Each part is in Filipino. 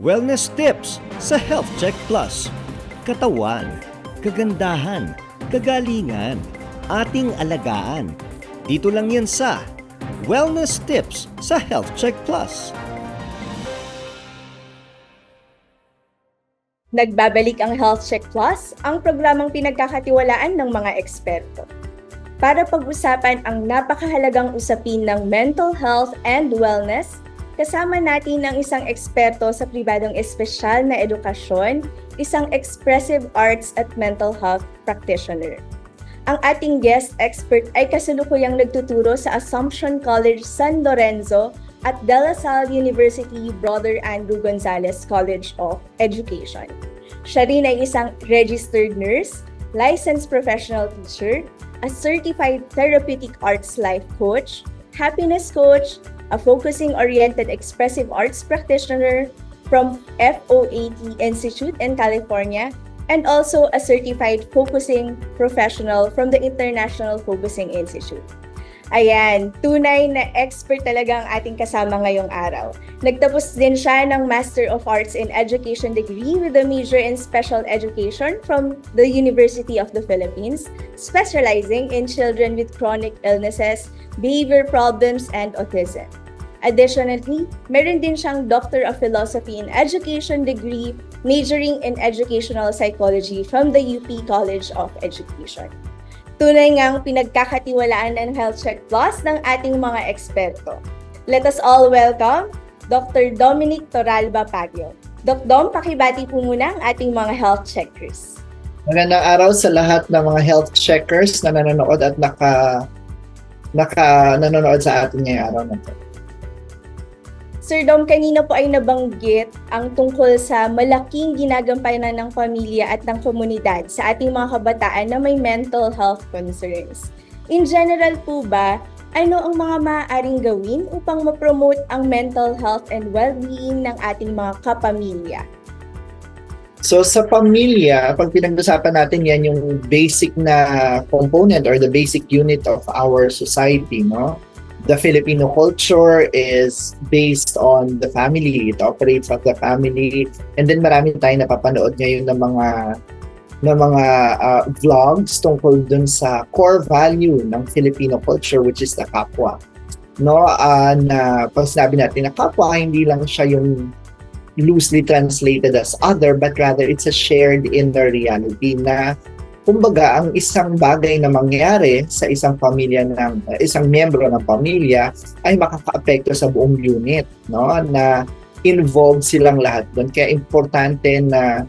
Wellness tips sa Health Check Plus. Katawan, kagandahan, kagalingan, ating alagaan. Dito lang yan sa Wellness tips sa Health Check Plus. Nagbabalik ang Health Check Plus, ang programang pinagkakatiwalaan ng mga eksperto. Para pag-usapan ang napakahalagang usapin ng mental health and wellness, kasama natin ang isang eksperto sa pribadong espesyal na edukasyon, isang expressive arts at mental health practitioner. Ang ating guest expert ay kasalukuyang nagtuturo sa Assumption College San Lorenzo at De La Salle University Brother Andrew Gonzalez College of Education. Siya rin ay isang registered nurse, licensed professional teacher, a certified therapeutic arts life coach, happiness coach, a focusing-oriented expressive arts practitioner from FOAT Institute in California, and also a certified focusing professional from the International Focusing Institute. Ayan, tunay na expert talaga ang ating kasama ngayong araw. Nagtapos din siya ng Master of Arts in Education degree with a major in Special Education from the University of the Philippines, specializing in children with chronic illnesses, behavior problems, and autism. Additionally, meron din siyang Doctor of Philosophy in Education degree, majoring in Educational Psychology from the UP College of Education. Tunay ngang pinagkakatiwalaan ng Health Check Plus ng ating mga eksperto. Let us all welcome Dr. Dominic Toralba Pagyo. Doc Dom, pakibati po muna ang ating mga health checkers. Magandang araw sa lahat ng mga health checkers na nanonood at naka naka nanonood sa atin ngayong araw na to. Sir Dom, kanina po ay nabanggit ang tungkol sa malaking ginagampanan ng pamilya at ng komunidad sa ating mga kabataan na may mental health concerns. In general po ba, ano ang mga maaaring gawin upang ma-promote ang mental health and well-being ng ating mga kapamilya? So sa pamilya, pag pinag-usapan natin yan yung basic na component or the basic unit of our society, no? The Filipino culture is based on the family. It operates at the family. And then marami tayong napapanood ngayon ng mga ng mga uh, vlogs tungkol dun sa core value ng Filipino culture which is the kapwa. No, uh, na pag sinabi natin na kapwa, hindi lang siya yung loosely translated as other but rather it's a shared inner reality na kumbaga ang isang bagay na mangyari sa isang pamilya ng uh, isang miyembro ng pamilya ay makakaapekto sa buong unit no? Na involved silang lahat doon kaya importante na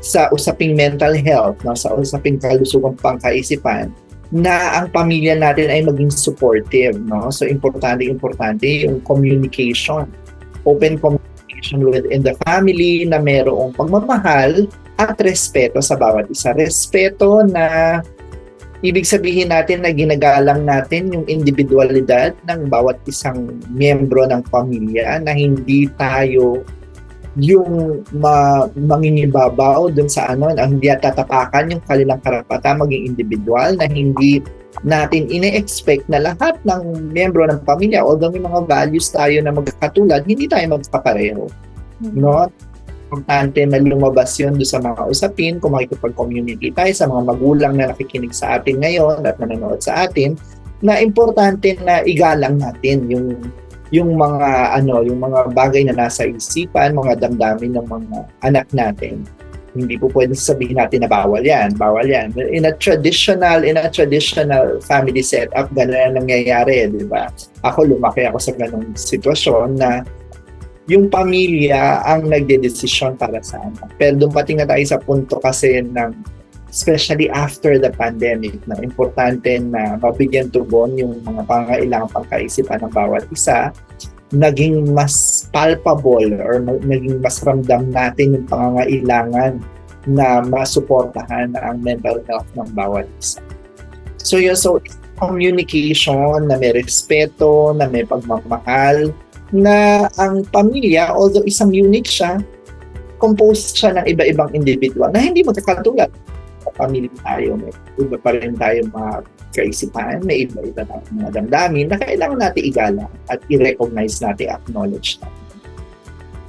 sa usaping mental health no? Sa usaping kalusugang pangkaisipan na ang pamilya natin ay maging supportive no? So importante importante yung communication. Open communication within the family na merong pagmamahal at respeto sa bawat isa. Respeto na ibig sabihin natin na ginagalang natin yung individualidad ng bawat isang miyembro ng pamilya na hindi tayo yung ma mangingibabaw dun sa ano na hindi tatapakan yung kanilang karapatan maging individual na hindi natin ine-expect na lahat ng miyembro ng pamilya although may mga values tayo na magkakatulad hindi tayo magkapareho no importante na lumabas yun do sa mga usapin kung makikipag-communicate tayo sa mga magulang na nakikinig sa atin ngayon at nanonood sa atin na importante na igalang natin yung yung mga ano yung mga bagay na nasa isipan mga damdamin ng mga anak natin. Hindi po pwede sabihin natin na bawal yan bawal yan. In a traditional in a traditional family setup ganun ang nangyayari di ba? Ako lumaki ako sa ganung sitwasyon na yung pamilya ang nagdedesisyon para sa anak. Pero dumating na tayo sa punto kasi ng especially after the pandemic na importante na mabigyan tugon yung mga pangailangan pangkaisipan ng bawat isa naging mas palpable or naging mas ramdam natin yung pangangailangan na masuportahan ang mental health ng bawat isa. So yun, so communication na may respeto, na may pagmamahal, na ang pamilya, although isang unit siya, composed siya ng iba-ibang individual na hindi magkakatulad. Sa pamilya tayo, may iba pa rin tayo mga kaisipan, may iba-iba tayong mga damdamin na kailangan natin igala at i-recognize natin, acknowledge natin.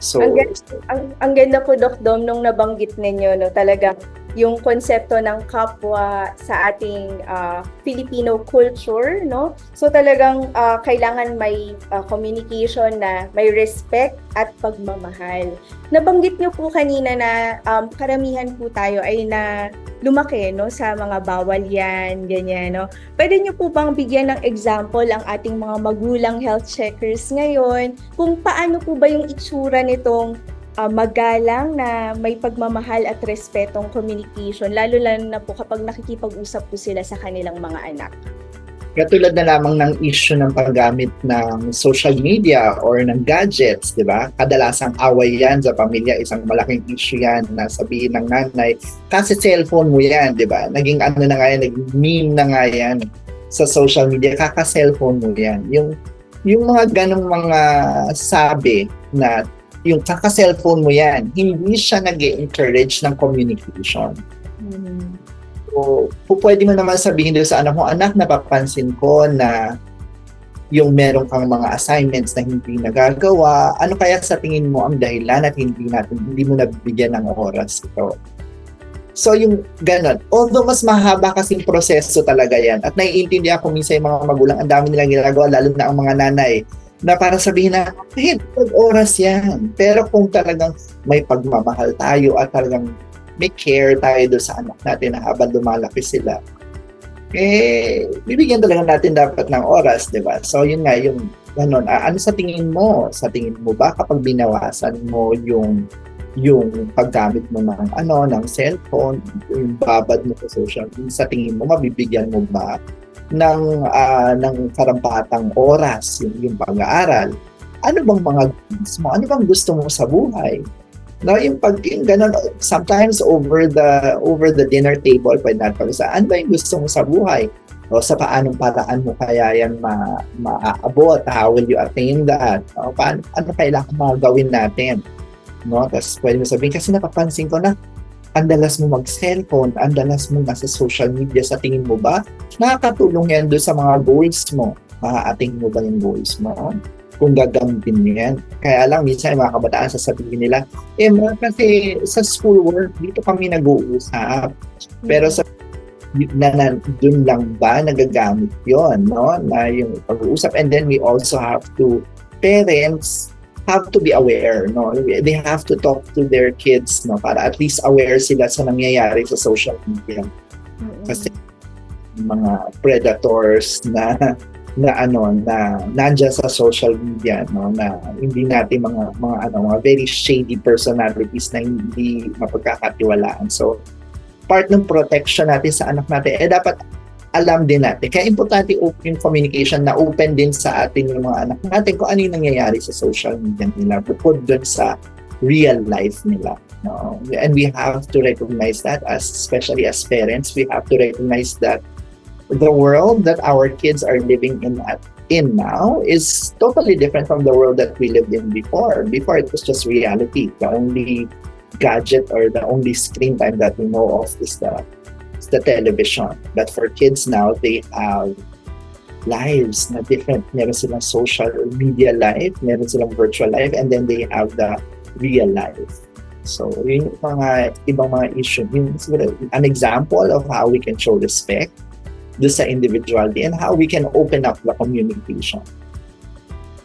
So, Ang, ganda, ang, ang ganda po, Doc Dom, nung nabanggit ninyo, no, talagang yung konsepto ng kapwa sa ating ah, Filipino culture, no? So talagang ah, kailangan may ah, communication na may respect at pagmamahal. Nabanggit niyo po kanina na um, karamihan po tayo ay na lumaki no sa mga bawal yan, ganyan no. Pwede niyo po bang bigyan ng example ang ating mga magulang health checkers ngayon kung paano po ba yung itsura nitong ah, magalang na may pagmamahal at respetong communication lalo lalo na po kapag nakikipag-usap po sila sa kanilang mga anak. katulad na lamang ng issue ng paggamit ng social media or ng gadgets, di ba? Kadalasang away yan sa pamilya, isang malaking issue yan na sabihin ng nanay, kasi cellphone mo yan, di ba? Naging ano na nga yan, naging meme na nga yan sa social media, kaka-cellphone mo yan. Yung, yung mga ganong mga sabi na yung kaka-cellphone mo yan, hindi siya nag encourage ng communication. So, po pwede mo naman sabihin doon sa anak mo, anak, napapansin ko na yung meron kang mga assignments na hindi nagagawa, ano kaya sa tingin mo ang dahilan at hindi natin hindi mo nabigyan ng oras ito? So yung ganun. Although mas mahaba kasing proseso talaga yan at naiintindihan ko minsan yung mga magulang, ang dami nilang ginagawa, lalo na ang mga nanay, na para sabihin na, hey, pag oras yan. Pero kung talagang may pagmamahal tayo at talagang may care tayo doon sa anak natin na habang lumalaki sila, eh, bibigyan talaga natin dapat ng oras, di ba? So, yun nga, yung ganun. Ah, ano sa tingin mo? Sa tingin mo ba kapag binawasan mo yung yung paggamit mo ng ano ng cellphone, yung babad mo sa social sa tingin mo mabibigyan mo ba ng ah, ng karampatang oras yung, yung pag-aaral? Ano bang mga goals mo? Ano bang gusto mo sa buhay? No, yung pag yung ganun, sometimes over the over the dinner table, pwede natin pag ano ba yung gusto mo sa buhay? O sa paanong paraan mo kaya yan ma, maaabot? How will you attain that? O, paano, ano kailangan mga gawin natin? No? Tapos pwede mo sabihin, kasi napapansin ko na ang dalas mo mag-cellphone, ang dalas mo nasa social media, sa tingin mo ba, nakakatulong yan doon sa mga goals mo? Maa-attain mo ba yung goals mo? Kung gagamitin mo yan. Kaya lang, minsan mga kabataan sasabihin nila, eh, mga kasi sa schoolwork, dito kami nag-uusap. Pero sa na, na dun lang ba nagagamit yon no na yung pag-uusap and then we also have to parents have to be aware no? They have to talk to their kids no? Para at least aware sila sa nangyayari sa social media. Kasi mga predators na na ano na nandiyan sa social media no? Na hindi natin mga mga ano mga very shady personalities na hindi mapagkakatiwalaan. So part ng protection natin sa anak natin. Eh dapat alam din natin kaya importante open communication na open din sa atin yung mga anak natin kung ano yung nangyayari sa social media nila bukod dun sa real life nila no and we have to recognize that as especially as parents we have to recognize that the world that our kids are living in at in now is totally different from the world that we lived in before. Before it was just reality. The only gadget or the only screen time that we know of is the the television. But for kids now, they have lives na different. Meron silang social media life, meron silang virtual life, and then they have the real life. So, yun yung mga ibang mga issue. Yun, siguro, an example of how we can show respect do sa individuality and how we can open up the communication.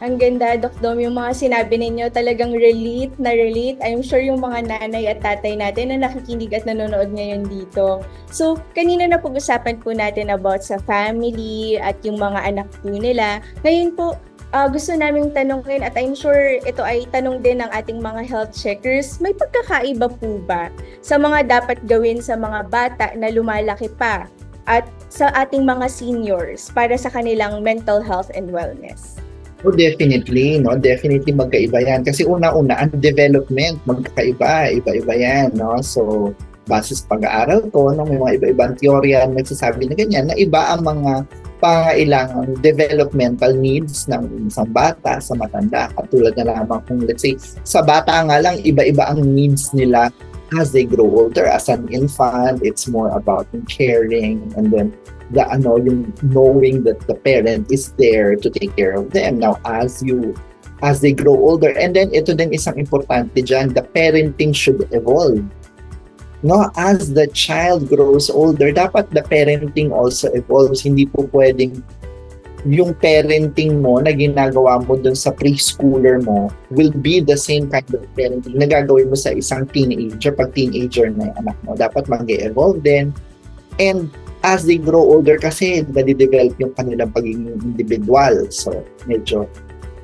Ang ganda, Doc Dom, yung mga sinabi ninyo talagang relate na relate. I'm sure yung mga nanay at tatay natin na nakikinig at nanonood ngayon dito. So, kanina na pag-usapan po natin about sa family at yung mga anak po nila. Ngayon po, ah, gusto naming tanongin at I'm sure ito ay tanong din ng ating mga health checkers, may pagkakaiba po ba sa mga dapat gawin sa mga bata na lumalaki pa at sa ating mga seniors para sa kanilang mental health and wellness? Oh, definitely, no? Definitely magkaiba yan. Kasi una-una, ang development, magkaiba, iba-iba yan, no? So, base sa pag-aaral ko, no, may mga iba-ibang teorya na nagsasabi na ganyan, na iba ang mga pangailangan developmental needs ng isang bata sa matanda. Katulad na lamang kung let's say, sa bata nga lang, iba-iba ang needs nila as they grow older. As an infant, it's more about caring and then the ano yung knowing that the parent is there to take care of them now as you as they grow older. And then ito din isang importante dyan, the parenting should evolve. No, as the child grows older, dapat the parenting also evolves. Hindi po pwedeng yung parenting mo na ginagawa mo dun sa preschooler mo will be the same kind of parenting na gagawin mo sa isang teenager pag teenager na yung anak mo. Dapat mag-evolve din. And as they grow older kasi nade-develop yung kanilang pagiging individual. So, medyo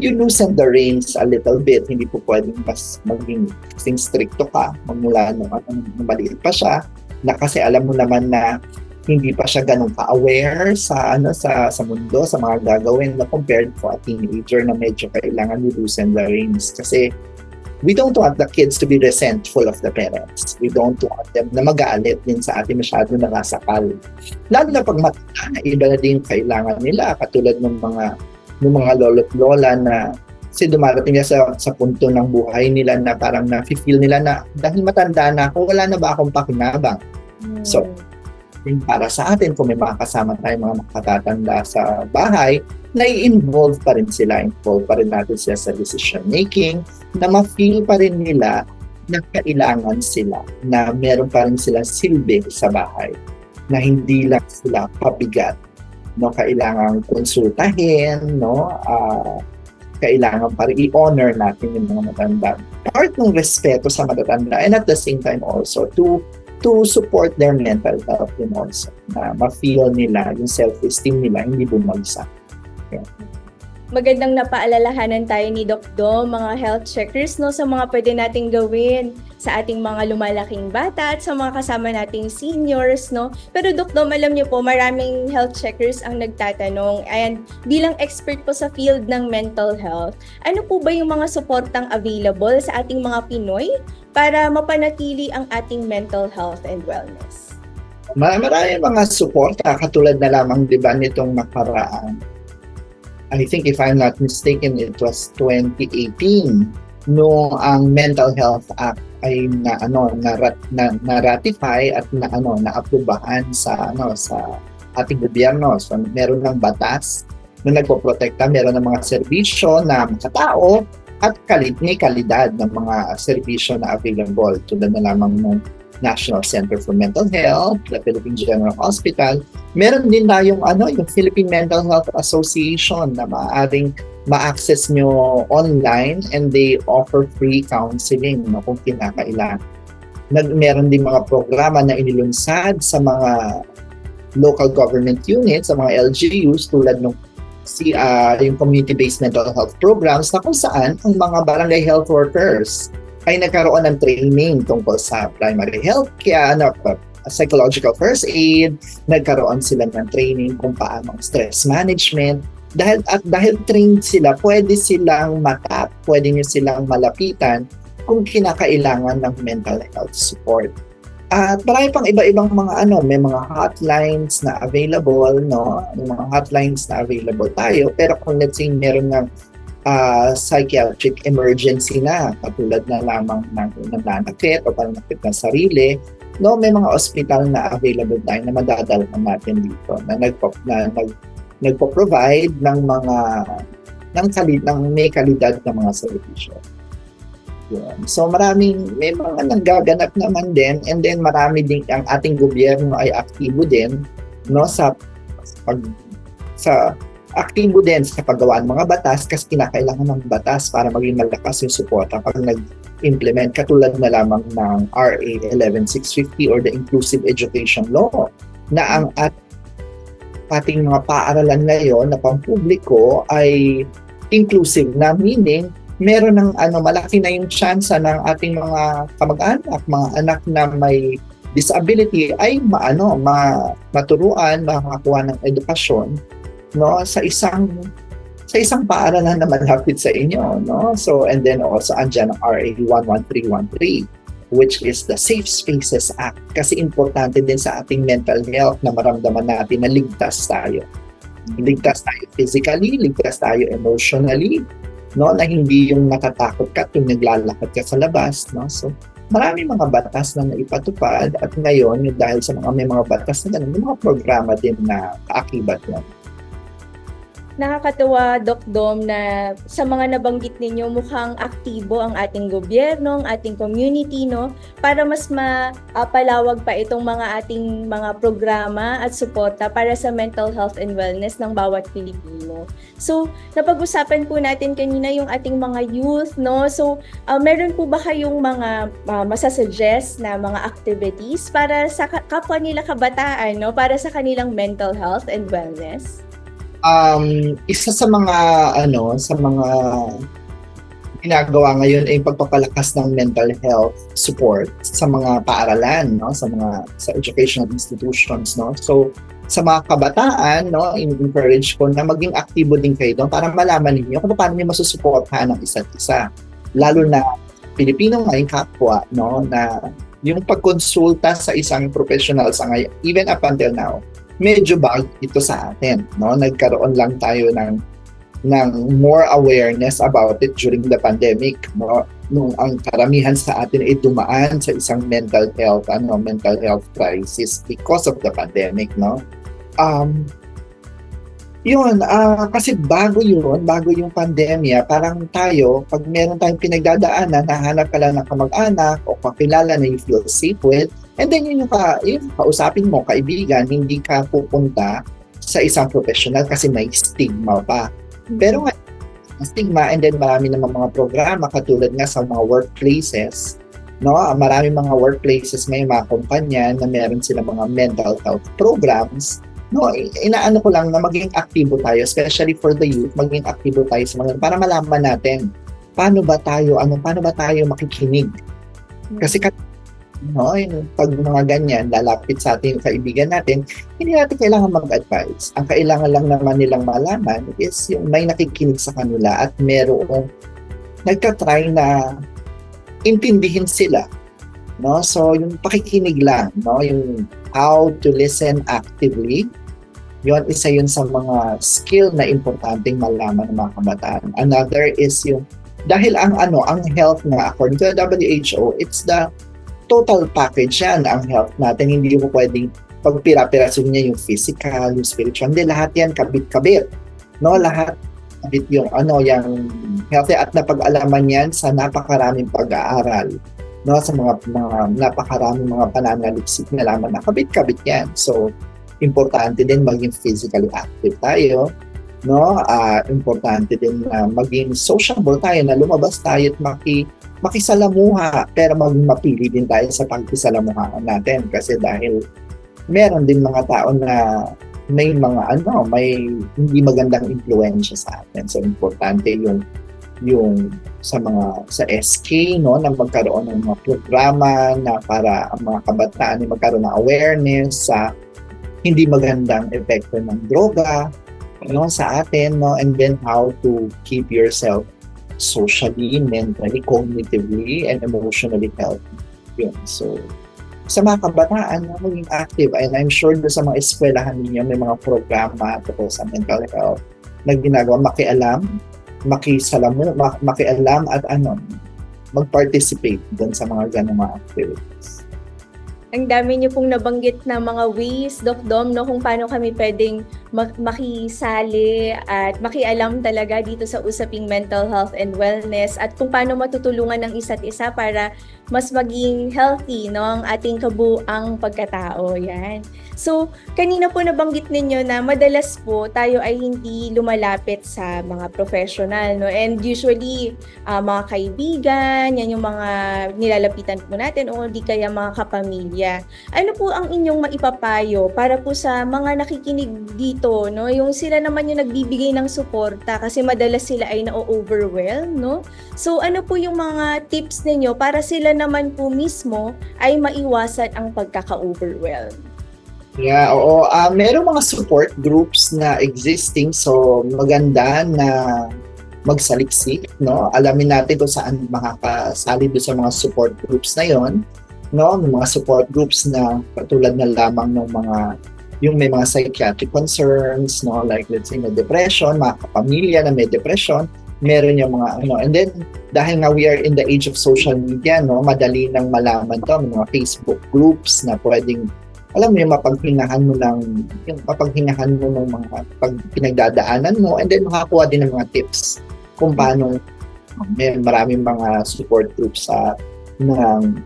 you loosen the reins a little bit. Hindi po pwedeng mas maging kasing stricto ka magmula nung, ano, nung maliit pa siya na kasi alam mo naman na hindi pa siya ganun ka-aware sa ano sa sa mundo sa mga gagawin na compared to a teenager na medyo kailangan you loosen the reins kasi we don't want the kids to be resentful of the parents. We don't want them na magalit din sa atin masyado nakasakal. Lalo na pag matanda iba na din kailangan nila katulad ng mga ng mga lolo't lola na kasi dumarating na sa, sa punto ng buhay nila na parang na-feel nila na dahil matanda na ako, wala na ba akong pakinabang? So, din para sa atin. Kung may mga kasama tayong mga makatatanda sa bahay, nai-involve pa rin sila, involve pa rin natin sila sa decision making, na ma-feel pa rin nila na kailangan sila, na meron pa rin sila silbi sa bahay, na hindi lang sila pabigat, no, kailangan konsultahin, no, ah, kailangan pa rin i-honor natin yung mga matanda. Part ng respeto sa matatanda and at the same time also to to support their mental health din also. Na ma-feel nila, yung self-esteem nila, hindi bumagsak. Magandang napaalalahanan tayo ni Doc Do, mga health checkers, no, sa mga pwede nating gawin sa ating mga lumalaking bata at sa mga kasama nating seniors, no. Pero Doc Do, alam niyo po, maraming health checkers ang nagtatanong and bilang expert po sa field ng mental health, ano po ba yung mga suportang available sa ating mga Pinoy para mapanatili ang ating mental health and wellness? Marami mga suporta katulad na lamang 'di ba nitong nakaraan. I think if I'm not mistaken it was 2018 no ang Mental Health Act ay na ano na, na, na ratify at na ano na aprubahan sa ano sa ating gobyerno. So meron ng batas na nagpoprotekta, meron ng mga serbisyo na makatao at kalit may kalidad ng mga serbisyo na available tulad na lamang ng National Center for Mental Health, the Philippine General Hospital. Meron din tayong ano, yung Philippine Mental Health Association na maaaring ma-access nyo online and they offer free counseling no, kung kinakailangan. Nag, meron din mga programa na inilunsad sa mga local government units, sa mga LGUs tulad ng si uh, yung community-based mental health programs na kung saan ang mga barangay health workers ay nagkaroon ng training tungkol sa primary health care, ano, psychological first aid, nagkaroon sila ng training kung paano stress management. Dahil, at dahil trained sila, pwede silang matap, pwede nyo silang malapitan kung kinakailangan ng mental health support. At marami pang iba-ibang mga ano, may mga hotlines na available, no? May mga hotlines na available tayo. Pero kung let's say meron ng uh, psychiatric emergency na, katulad na lamang ng nananakit o pananakit ng sarili, no, may mga ospital na available tayo na madadalhan natin dito na nagpo na nag nagpo-provide ng mga ng kalid ng may kalidad na mga serbisyo. Yun. So maraming may mga nagaganap naman din and then marami din ang ating gobyerno ay aktibo din no sa pag sa aktibo din sa paggawa ng mga batas kasi kinakailangan ng batas para maging malakas yung suporta pag nag-implement katulad na lamang ng RA 11650 or the Inclusive Education Law na ang at ating mga paaralan ngayon na pampubliko ay inclusive na meaning meron ng ano malaki na yung chance ng ating mga kamag-anak, mga anak na may disability ay maano ma, maturuan, makakuha ng edukasyon no? Sa isang sa isang paaralan na malapit sa inyo no? So and then also andyan ang RA 11313 which is the Safe Spaces Act kasi importante din sa ating mental health na maramdaman natin na ligtas tayo. Ligtas tayo physically ligtas tayo emotionally no na hindi yung natatakot ka kung naglalakad ka sa labas no so marami mga batas na naipatupad at ngayon dahil sa mga may mga batas na ganun, may mga programa din na kaakibat yan. Nakakatawa, Doc Dom, na sa mga nabanggit ninyo, mukhang aktibo ang ating gobyerno, ang ating community, no? Para mas mapalawag pa itong mga ating mga programa at suporta para sa mental health and wellness ng bawat Pilipino. So, napag-usapan po natin kanina yung ating mga youth, no? So, uh, meron po ba kayong mga uh, masasuggest na mga activities para sa ka- kapwa nila kabataan, no? Para sa kanilang mental health and wellness? Um, isa sa mga ano sa mga ginagawa ngayon ay pagpapalakas ng mental health support sa mga paaralan no? Sa mga sa educational institutions no? So sa mga kabataan no encourage ko na maging aktibo din kayo doon para malaman niyo kung paano niyo masusuportahan ang isa't isa. Lalo na Pilipino ngayong kapwa no? Na yung pagkonsulta sa isang professional sa ngayon even up until now medyo bag ito sa atin no? Nagkaroon lang tayo ng ng more awareness about it during the pandemic no? Nung ang karamihan sa atin ay dumaan sa isang mental health ano mental health crisis because of the pandemic no? Um yun, ah, kasi bago yun, bago yung pandemya, parang tayo, pag meron tayong pinagdadaanan, nahanap ka lang ng kamag-anak o kakilala na you feel safe with, and then yun yung, ka, yung kausapin mo, kaibigan, hindi ka pupunta sa isang professional kasi may stigma pa. Pero nga, stigma and then marami namang mga programa katulad nga sa mga workplaces no? Marami mga workplaces may mga kumpanya na meron sila mga mental health programs. No inaano ko lang na maging aktibo tayo especially for the youth maging aktibo tayo sa mga para malaman natin paano ba tayo ano paano ba tayo makikinig? Kasi no, yung pag mga ganyan, lalapit sa ating kaibigan natin, hindi natin kailangan mag-advise. Ang kailangan lang naman nilang malaman is yung may nakikinig sa kanila at merong nagka-try na intindihin sila. No? So, yung pakikinig lang, no? yung how to listen actively, yon isa yun sa mga skill na importanteng malaman ng mga kabataan. Another is yung dahil ang ano, ang health nga according to the WHO, it's the total package yan ang health natin. Hindi mo pwedeng pagpira-piraso niya yung physical, yung spiritual. Hindi, lahat yan kabit-kabit. No, lahat kabit yung ano, yung healthy at napag-alaman yan sa napakaraming pag-aaral. No, sa mga, mga napakaraming mga pananaliksik na laman na kabit-kabit yan. So, importante din maging physically active tayo. No, uh, importante din na maging sociable tayo, na lumabas tayo at maki makisalamuha pero maging mapili din tayo sa pagkisalamuha natin kasi dahil meron din mga tao na may mga ano, may hindi magandang impluwensya sa atin. So importante yung yung sa mga sa SK no na magkaroon ng mga programa na para ang mga kabataan ay magkaroon ng awareness sa hindi magandang epekto ng droga no sa atin no and then how to keep yourself socially, mentally, cognitively, and emotionally healthy. Yun. So, sa mga kabataan na maging active, and I'm sure doon sa mga eskwelahan ninyo, may mga programa tungkol sa mental health na ginagawa, makialam, makisalamu, makialam at ano, mag-participate doon sa mga ganong mga activities ang dami niyo pong nabanggit na mga ways, Doc Dom, no, kung paano kami pwedeng mak- makisali at makialam talaga dito sa usaping mental health and wellness at kung paano matutulungan ng isa't isa para mas maging healthy no, ang ating kabuang pagkatao. Yan. So, kanina po nabanggit ninyo na madalas po tayo ay hindi lumalapit sa mga professional. No? And usually, uh, mga kaibigan, yan yung mga nilalapitan po natin o di kaya mga kapamilya. Ano po ang inyong maipapayo para po sa mga nakikinig dito, no? Yung sila naman yung nagbibigay ng suporta kasi madalas sila ay na-overwhelm, no? So ano po yung mga tips ninyo para sila naman po mismo ay maiwasan ang pagkaka-overwhelm? Yeah, oo. Uh, merong mga support groups na existing so maganda na magsaliksik, no? Alamin natin kung saan makakasali do sa mga support groups na 'yon no ng mga support groups na katulad na lamang ng mga yung may mga psychiatric concerns no like let's say may depression mga kapamilya na may depression meron yung mga ano and then dahil nga we are in the age of social media no madali nang malaman to mga Facebook groups na pwedeng alam mo yung mapaghingahan mo ng yung mapaghingahan mo ng mga pag pinagdadaanan mo and then makakuha din ng mga tips kung paano may maraming mga support groups sa ng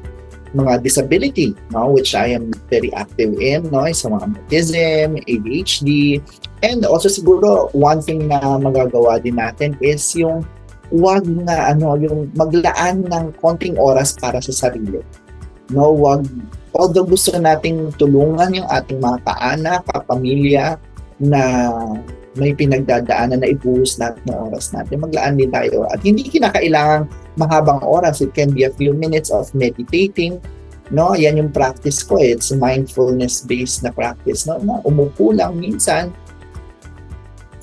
mga disability no? Which I am very active in no? Sa mga autism, ADHD and also siguro one thing na magagawa din natin is yung wag na ano yung maglaan ng konting oras para sa sarili. No? Wag although gusto nating tulungan yung ating mga kaanak, kapamilya na may pinagdadaanan na ibuhos lahat ng oras natin, maglaan din tayo. At hindi kinakailangang mahabang oras. It can be a few minutes of meditating. No, yan yung practice ko. eh. It's mindfulness-based na practice. No? Na umupo lang minsan,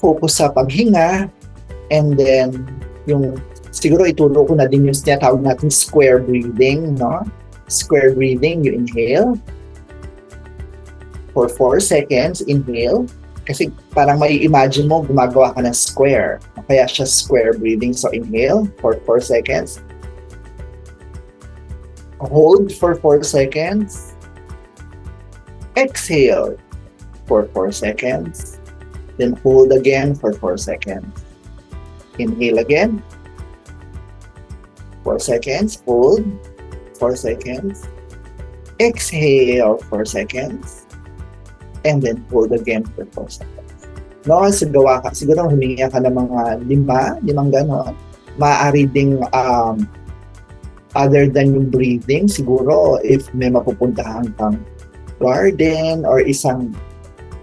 focus sa paghinga, and then yung siguro ituro ko na din yung tinatawag natin square breathing, no? Square breathing, you inhale for 4 seconds, inhale. Kasi parang may imagine mo, gumagawa ka ng square. Kaya siya square breathing. So inhale for 4 seconds. Hold for 4 seconds. Exhale for 4 seconds. Then hold again for 4 seconds. Inhale again. 4 seconds. Hold. 4 seconds. Exhale 4 seconds. And then hold again for 4 seconds. No, gawa ka, siguro humingi ka ng mga lima, limang ganon. Maaari ding um, other than yung breathing, siguro if may mapupuntahan kang garden or isang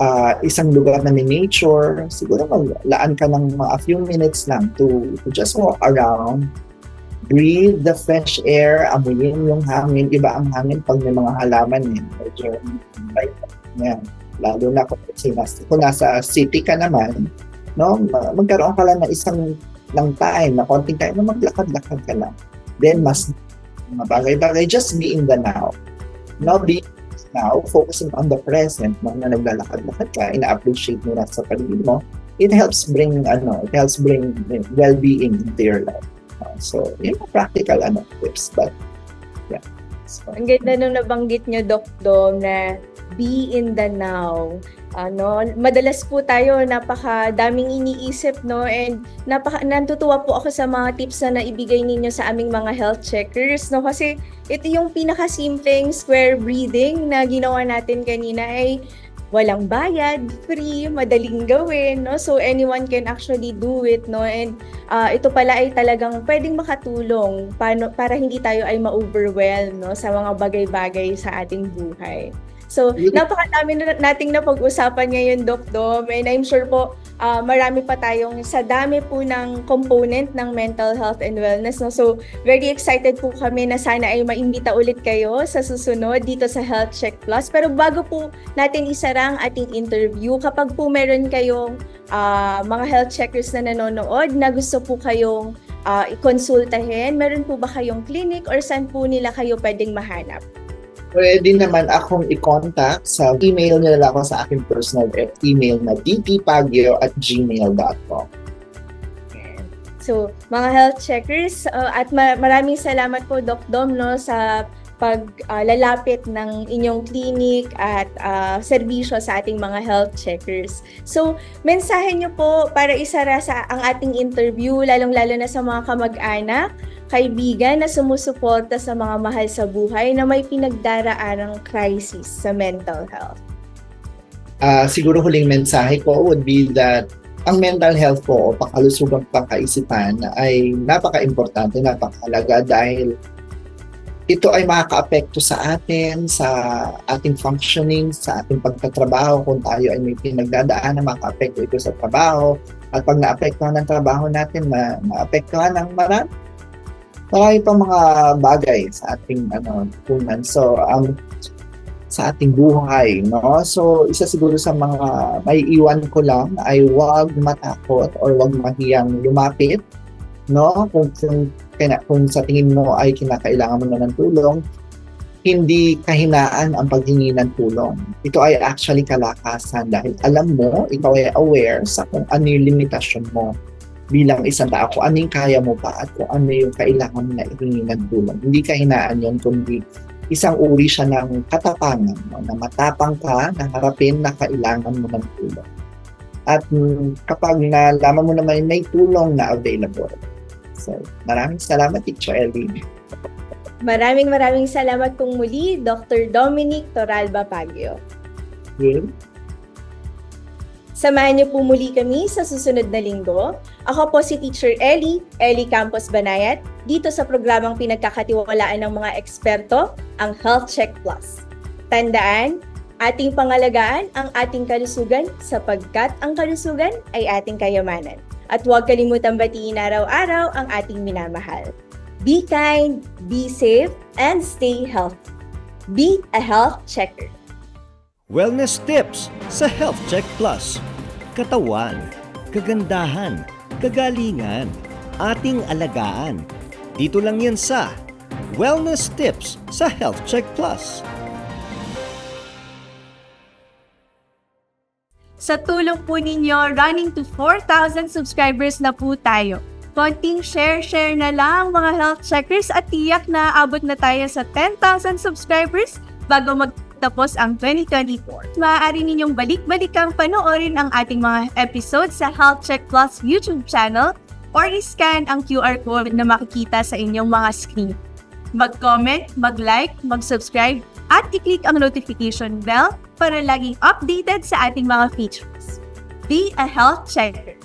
uh, isang lugar na may nature, siguro maglaan ka ng mga few minutes lang to, to just walk around breathe the fresh air, amuyin yung hangin. Iba ang hangin pag may mga halaman eh. Medyo, like, yan. Lalo na kung, sinas, kung nasa city ka naman, no, magkaroon ka lang ng isang lang time, na konting time na maglakad-lakad ka lang. Then, mas mga bagay-bagay, just be in the now. No, be now, focusing on the present, no, na naglalakad-lakad ka, ina-appreciate mo na sa paligid mo, it helps bring, ano, it helps bring well-being into your life. So, yun yung practical ano, tips. But, yeah. So, Ang ganda nung nabanggit nyo, Doc Dom, na be in the now. Ano, madalas po tayo napaka daming iniisip no and napaka natutuwa po ako sa mga tips na naibigay ninyo sa aming mga health checkers no kasi ito yung pinaka simpleng square breathing na ginawa natin kanina ay walang bayad, free, madaling gawin, no? So anyone can actually do it, no? And uh, ito pala ay talagang pwedeng makatulong paano, para hindi tayo ay ma-overwhelm, no? Sa mga bagay-bagay sa ating buhay. So, napakadami na nating napag-usapan ngayon, Doc Dom. And I'm sure po, uh, marami pa tayong sa dami po ng component ng mental health and wellness. No? So, very excited po kami na sana ay maimbita ulit kayo sa susunod dito sa Health Check Plus. Pero bago po natin isara ang ating interview, kapag po meron kayong uh, mga health checkers na nanonood na gusto po kayong uh, ikonsultahin, meron po ba kayong clinic or saan po nila kayo pwedeng mahanap? Pwede naman akong i-contact sa email lang ako sa aking personal email na dtpagyo at gmail.com. So, mga health checkers, uh, at ma- maraming salamat po, Doc Dom, no, sa paglalapit uh, ng inyong clinic at uh, serbisyo sa ating mga health checkers. So, mensahe nyo po para isara sa ang ating interview, lalong-lalo na sa mga kamag-anak, kaibigan na sumusuporta sa mga mahal sa buhay na may pinagdaraanang crisis sa mental health. Uh, siguro huling mensahe ko would be that ang mental health po o pakalusugang pangkaisipan ay napaka-importante, napakahalaga dahil ito ay makaka-apekto sa atin, sa ating functioning, sa ating pagtatrabaho. Kung tayo ay may pinagdadaan na maka-apekto ito sa trabaho. At pag na-apektuhan ng trabaho natin, ma- ma-apektuhan ng marami, marami pang mga bagay sa ating ano, tunan. So, um, sa ating buhay, no? So, isa siguro sa mga may iwan ko lang ay huwag matakot or huwag mahiyang lumapit, no? Kung, kung kaya kung sa tingin mo ay kinakailangan mo na ng tulong, hindi kahinaan ang paghingi ng tulong. Ito ay actually kalakasan dahil alam mo, ikaw ay aware sa kung ano yung limitasyon mo bilang isang tao, kung ano yung kaya mo pa at kung ano yung kailangan mo na ihingi ng tulong. Hindi kahinaan yun, kundi isang uri siya ng katapangan, no? na matapang ka na harapin na kailangan mo ng tulong. At mm, kapag nalaman mo naman may tulong na available. So, maraming salamat, Teacher Ellie. Maraming maraming salamat kong muli, Dr. Dominic Toralba Pagio. Okay. Samahan niyo po muli kami sa susunod na linggo. Ako po si Teacher Ellie, Ellie Campos Banayat, dito sa programang pinagkakatiwalaan ng mga eksperto, ang Health Check Plus. Tandaan, ating pangalagaan ang ating kalusugan sapagkat ang kalusugan ay ating kayamanan. At huwag kalimutang batiin araw-araw ang ating minamahal. Be kind, be safe, and stay healthy. Be a health checker. Wellness tips sa Health Check Plus. Katawan, kagandahan, kagalingan, ating alagaan. Dito lang yan sa Wellness tips sa Health Check Plus. Sa tulong po ninyo, running to 4,000 subscribers na po tayo. Konting share-share na lang mga health checkers at tiyak na abot na tayo sa 10,000 subscribers bago magtapos ang 2024. Maaari ninyong balik-balikang panoorin ang ating mga episodes sa Health Check Plus YouTube channel or i-scan ang QR code na makikita sa inyong mga screen. Mag-comment, mag-like, mag-subscribe at i-click ang notification bell para laging updated sa ating mga features. Be a health checker.